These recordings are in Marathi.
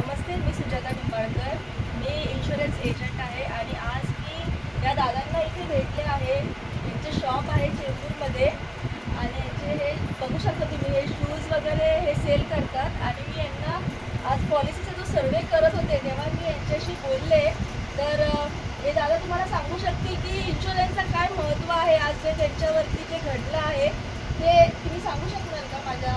नमस्ते मी सुजाता निंबाळकर मी इन्शुरन्स एजंट आहे आणि आज मी या दादांना इथे भेटले आहे. यांचे शॉप आहे चेंबूरमध्ये. आणि यांचे हे बघू शकता तुम्ही हे शूज वगैरे हे सेल करतात. आणि मी यांना आज पॉलिसीचा जो सर्वे करत होते तेव्हा मी यांच्याशी बोलले. तर हे दादा तुम्हाला सांगू शकतील की इन्शुरन्सचं काय महत्त्व आहे? आज जे त्यांच्यावरती जे घडलं आहे ते तुम्ही सांगू शकणार का माझ्या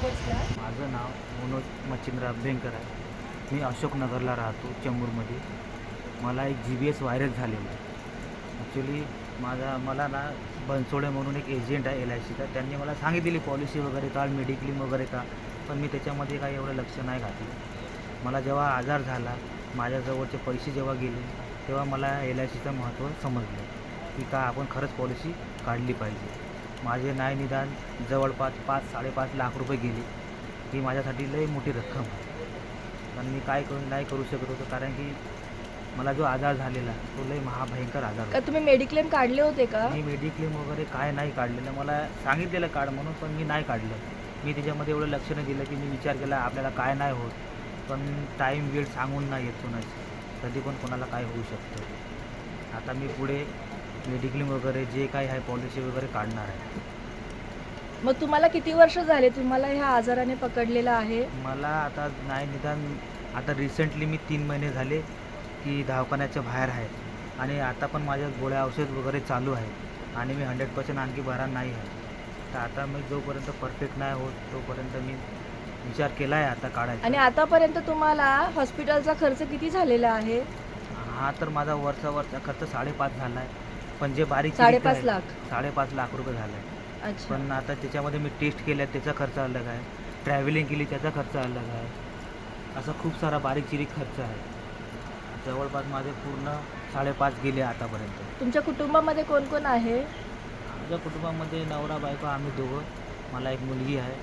माझं नाव मनोज मच्छिंद्र अभ्यंकर आहे. मी अशोकनगरला राहतो चेंबूरमध्ये. मला एक जी बी एस व्हायरस झालेलं आहे ॲक्च्युली माझा मला ना बनसोडे म्हणून एक एजंट आहे एल आय सीचा त्यांनी मला सांगितलेली पॉलिसी वगैरे काढ मेडिक्लेम वगैरे का पण मी त्याच्यामध्ये काही एवढं लक्ष नाही घातलं. मला जेव्हा आजार झाला माझ्याजवळचे पैसे जेव्हा गेले तेव्हा मला एल आय सीचं महत्त्व समजलं की का आपण खरंच पॉलिसी काढली पाहिजे. माझे नाही निदान जवळपास पाच साडेपाच लाख रुपये गेले. ही माझ्यासाठी लई मोठी रक्कम आहे. पण मी काय करू नाही करू शकत होतो. कारण की मला जो आजार झालेला तो लई महाभयंकर आजार का होता तुम्ही मेडिक्लेम काढले होते का? मी मेडिक्लेम वगैरे काय नाही काढलेलं. मला सांगितलेलं काढ म्हणून पण मी नाही काढलं. मी त्याच्यामध्ये एवढं लक्ष नाही दिलं की मी विचार केला आपल्याला काय नाही होत. पण टाईम वेळ सांगून नाही येत कोणाची. कधी पण कोणाला काय होऊ शकतं. आता मी पुढे मेडिक्लेम वगैरे जे काही आहे पॉलिसी वगैरे काढणार आहे. मग तुम्हाला किती वर्ष झाले तुम्हाला ह्या आजाराने पकडलेला आहे? मला आता नाही निदान आता रिसेंटली मी तीन महिने झाले की दवाखान्याच्या बाहेर आहे. आणि आता पण माझ्या गोळ्या औषध वगैरे चालू आहे. आणि मी हंड्रेड पर्सेंट आणखी बरा नाही आहे. तर आता मी जोपर्यंत परफेक्ट नाही होत तोपर्यंत मी विचार केला आहे आता आणि काढायचा आतापर्यंत तुम्हाला हॉस्पिटलचा खर्च किती झालेला आहे? हा तर माझा वरचा वरचा खर्च साडेपाच झाला आहे पण जे बारीक साडेपाच लाख. साडेपाच लाख रुपये झाला आहे पण आता त्याच्यामध्ये मी टेस्ट केल्या त्याचा खर्च अलग आहे. ट्रॅव्हलिंग केली त्याचा खर्च अलग आहे. असा खूप सारा बारीक चिरीक खर्च आहे. जवळपास माझे पूर्ण साडेपाच गेले आतापर्यंत. तुमच्या कुटुंबामध्ये कोण कोण आहे? माझ्या कुटुंबामध्ये नवरा बायको आम्ही दोघं. मला एक मुलगी आहे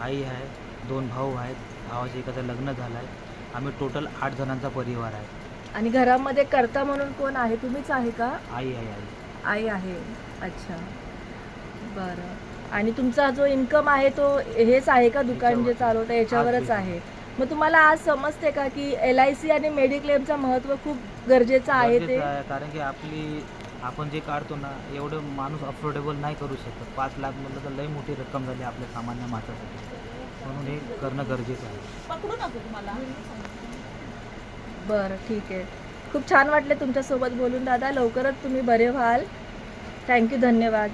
आई आहे दोन भाऊ आहेत. भावाचे एकाचं लग्न झालं आहे आम्ही टोटल आठ जणांचा परिवार आहे. आणि घरामध्ये करता म्हणून कोण आहे? तुम्हीच आहे का? आई आहे आई. आई आहे. अच्छा. बरं. आणि तुमचा जो इन्कम आहे तो हेच आहे का दुकान जे. चालवतं? याच्यावरच आहे. मग तुम्हाला आज समजते का की एल आय सी आणि मेडिक्लेमचं महत्त्व खूप गरजेचं आहे ते? गरजेचं आहे कारण की आपली आपण जे काढतो ना एवढं माणूस अफोर्डेबल नाही करू शकत. पाच लाख म्हणलं तर लई मोठी रक्कम झाली आपल्या सामान्य माणसासाठी. म्हणून हे करणं गरजेचं आहे. बरं ठीक आहे. खूप छान वाटले तुमच्यासोबत बोलून. दादा लवकरच तुम्ही बरे व्हाल. थँक्यू धन्यवाद.